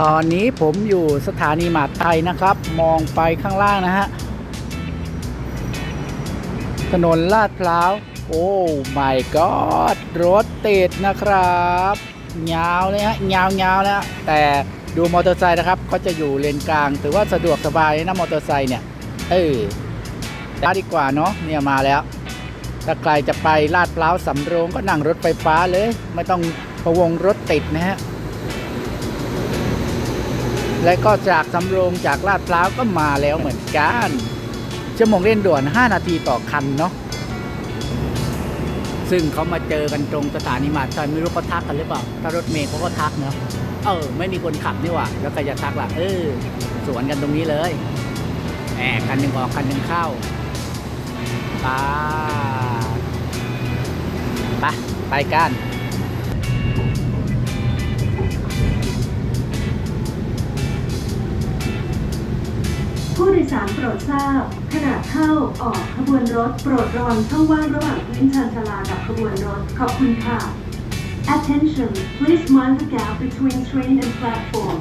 ตอนนี้ผมอยู่สถานีหมาดไทยนะครับ มองไปข้างล่างนะฮะ ถนนลาดพร้าว โอ้ my god รถติดนะครับยาวเลยฮะยาวยาวแล้ว แต่ดูมอเตอร์ไซค์นะครับ ก็จะอยู่เลนกลาง ถือว่าสะดวกสบายนะมอเตอร์ไซค์เนี่ย เออมาดีกว่าเนาะเนี่ยมาแล้ว ถ้าใครจะไปลาดพร้าวสำโรงก็นั่งรถไฟฟ้าเลย ไม่ต้องพะวงรถติดนะฮะ และก็จากสำโรงจากลาดพร้าวก็มาแล้วเหมือนกัน ชั่วโมงเร่งด่วน 5 นาทีต่อคันเนาะซึ่งเขามาเจอกันตรงสถานีมาดไทยไม่รู้เขาทักกันหรือเปล่า ถ้ารถเมล์เขาก็ทักเนาะเออ ไม่มีคนขับนี่หว่า แล้วใครจะทักล่ะ เออ สวนกันตรงนี้เลยแหมคันหนึ่งออกคันหนึ่งเข้าไปไปไปกัน ยสารโปรดทราบ ขณะเข้าออกขบวนรถ โปรดระวังช่องว่างระหว่างพื้นชานชาลากับขบวนรถ ขอบคุณค่ะ Attention please mind the gap between train and platform